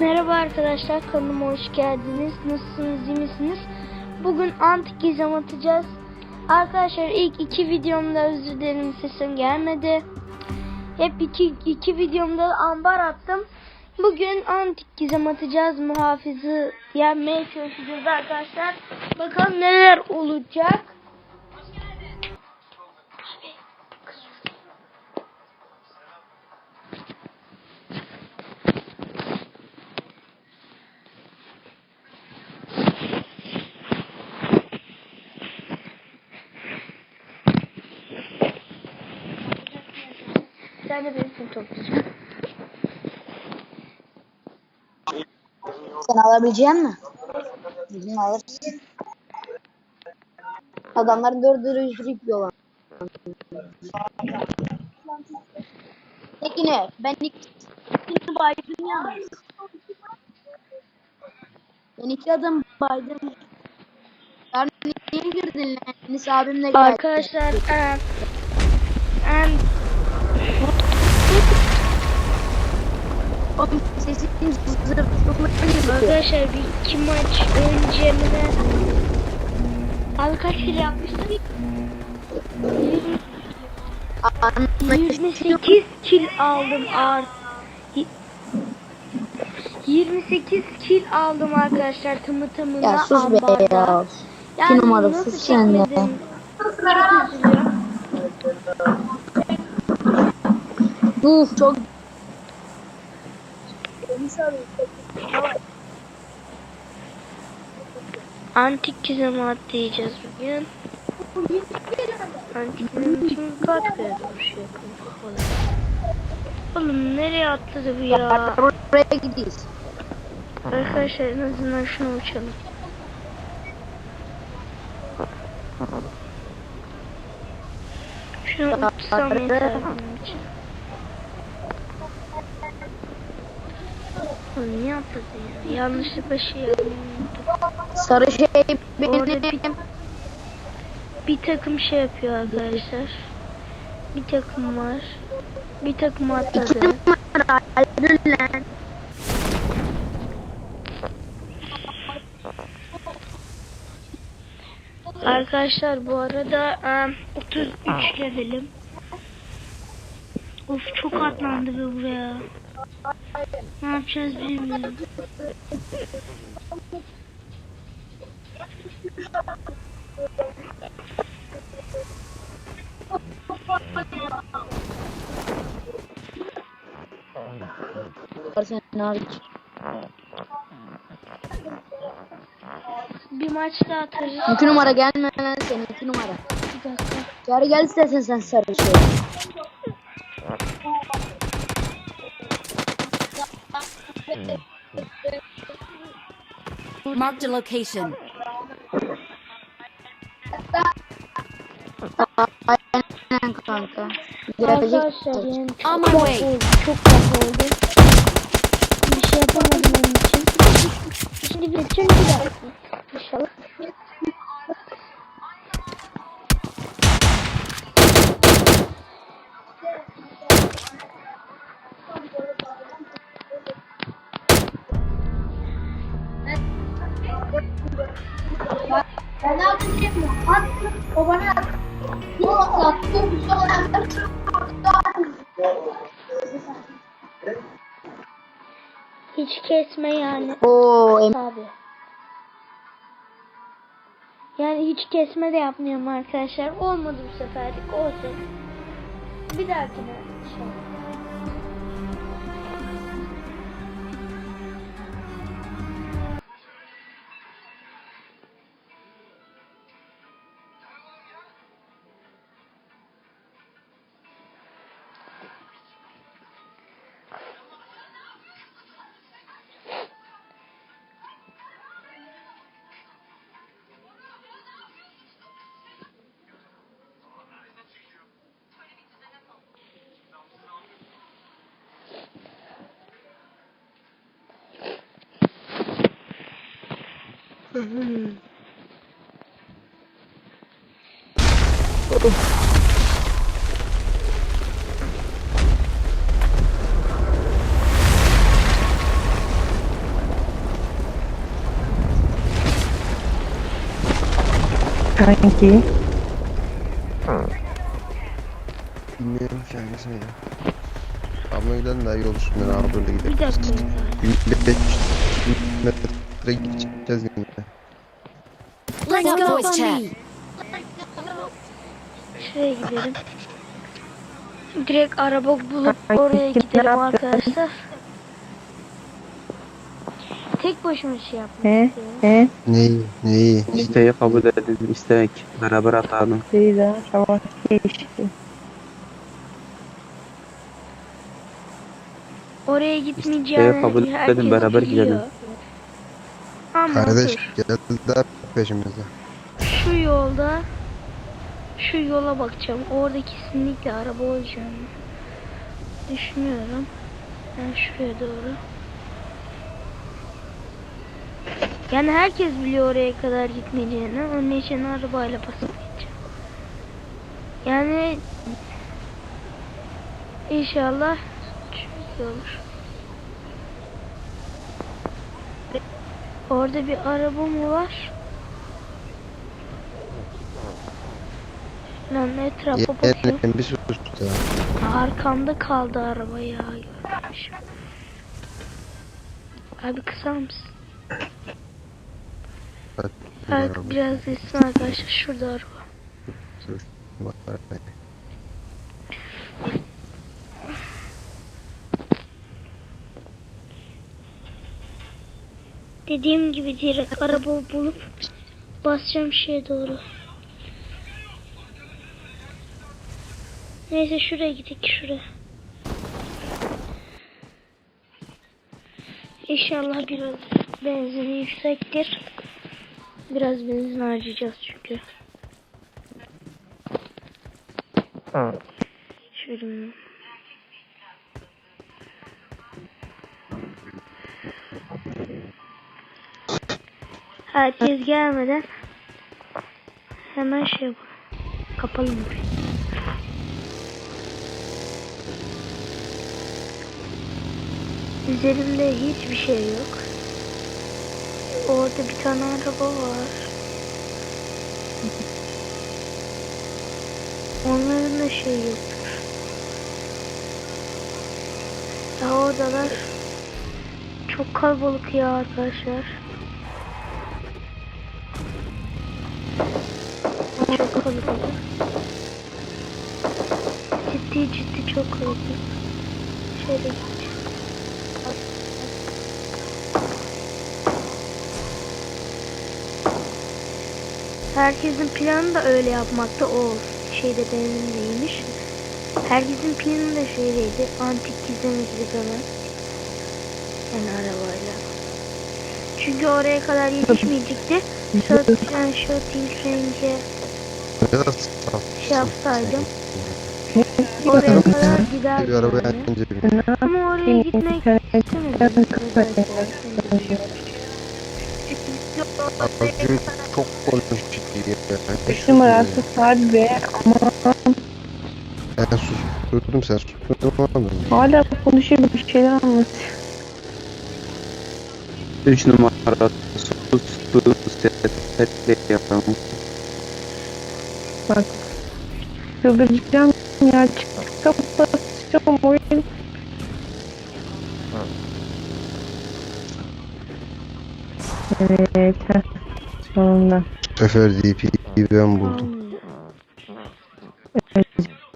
Merhaba arkadaşlar kanalıma hoş geldiniz. Nasılsınız iyi misiniz? Bugün antik gizem atacağız. Arkadaşlar ilk iki videomda özür dilerim sesim gelmedi. Hep iki, iki videomda ambar attım. Bugün antik gizem atacağız. Muhafızı yenmeye çalışacağız arkadaşlar. Bakalım neler olacak. Sen de benim toplayacağım. Sen alabilecek misin? Bizim alırsın. Adamlar dört dürüst yapıyorlar. Peki ne? Ben ikisini baydım yalnız. Ben iki adam baydım. Sen niye girdin lan? Enis abimle geldi. Arkadaşlar em, em, arkadaşlar bir iki maç önce mi de Abi kaç kere yapmıştım? 28 kill aldım art. 28 kill aldım arkadaşlar tamı tamına Ya sus be ambarda. ya. Yani İki numara nasıl sus sen de. çekmedim? Çok üzülüyorum. Uf Antik gizem atlayacağız bugün. Antik kaç kere dönüş yapın kafalar. Oğlum nereye atladı bu ya? Buraya gidiyoruz. Arkadaşlar en azından şunu uçalım. Şunu uçsam yeter benim için. Oğlum niye atladı ya? Yanlışlıkla şey unuttum. Sarı şey benim. bir, bir takım şey yapıyor arkadaşlar. Bir takım var. Bir takım atladı. numara ayrı lan. Arkadaşlar bu arada em, 33 levelim. Of çok atlandı be buraya. Ne yapacağız bilmiyorum. Sen hariç. Bir maç daha atarız. İki numara gelme lan sen iki numara. Bir dakika. Geri gel istersen sen sarı şey. Hmm. Marked a location. Aynen kanka. Arkadaşlar yani çok On my bak way. oldu. Çok bak oldu. Bir şey yapamadım onun için. Şimdi bir için bir dakika. İnşallah. Ben aldım şey mi? At, o bana. Bu attı, bu sonra Hiç kesme yani. Oo em Abi. Yani hiç kesme de yapmıyorum arkadaşlar. Olmadı bu seferlik. Olsun. Bir dahakine inşallah. Kanki. Ha. Bilmiyorum ki hangisine ya. Abla daha iyi olur. Ben abla gidelim. Bir dakika. Millet, millet metre gideceğiz yine. Let's go, voice chat. Şuraya gidelim. Direkt araba bulup Ay, oraya gidelim arkadaşlar. Tek başıma şey yapmak He? istiyorum. He? Neyi? Neyi? İsteği kabul edin. istek. Beraber atalım. Değil Savaş geçti. Oraya gitmeyeceğini kabul herkes edin, beraber gidelim. Ama Kardeş dur. gel de peşimizde. Şu yolda şu yola bakacağım. Orada kesinlikle araba olacağını düşünüyorum. Ben şuraya doğru. Yani herkes biliyor oraya kadar gitmeyeceğini. Onun için arabayla basıp gideceğim. Yani inşallah çok iyi olur. Orada bir araba mı var? Lan etrafa bakıyorum. Yeğenim bir sus ya. Arkamda kaldı araba ya. Görmüşüm. Abi kısar mısın? Bak, Bak biraz gitsin arkadaşlar. Şurada araba. Bak, bak. Dediğim gibi direkt araba bulup basacağım şeye doğru. Neyse şuraya gidelim şuraya. İnşallah biraz benzini yüksektir. Biraz benzin harcayacağız çünkü. Şöyle. Herkes gelmeden hemen şey yapalım. Kapalım burayı. Üzerimde hiçbir şey yok. Orada bir tane araba var. Onların da şey yoktur. Ya oradalar çok kalabalık ya arkadaşlar. Çok kalabalık. Ciddi ciddi çok kalabalık. Şöyle gideceğim. Herkesin planı da öyle yapmakta o şeyde benim değilmiş. Herkesin planı da şöyleydi. Antik gizem gidip hemen. Yani arabayla. Çünkü oraya kadar yetişmeyecekti. Short, yani shorting range'e Biraz şey yapsaydım. Oraya kadar giderdim Bir araba yani. yanınca bir. Ama oraya gitmek istemedim. Abim çok konuşuyor. Üç numarası be ama Ben susturdum sen susturdun mu? hala konuşuyor bir şeyler anlatıyor. 3 numara. Sus sus. Setle yapalım. Bak. Çıldıracağım ya. Çık kapatacağım oyun. Evet. heh. Sonunda. Bu sefer DP'yi ben buldum.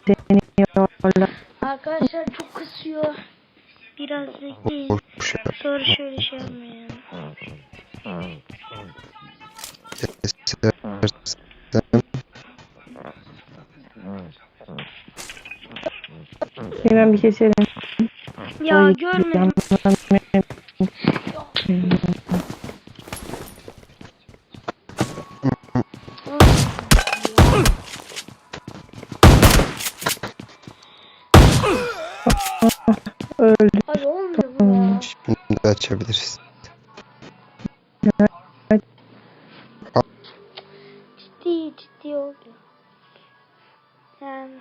Deniyorlar. Arkadaşlar çok kısıyor. Biraz bekleyin. Boş ya. Sonra şöyle şey yapmayın. İstersen Söyleyeyim. Ya görmedim. Öldü. Abi olmuyor bu ya. şimdi açabiliriz. Ciddi ciddi oldu. Yani.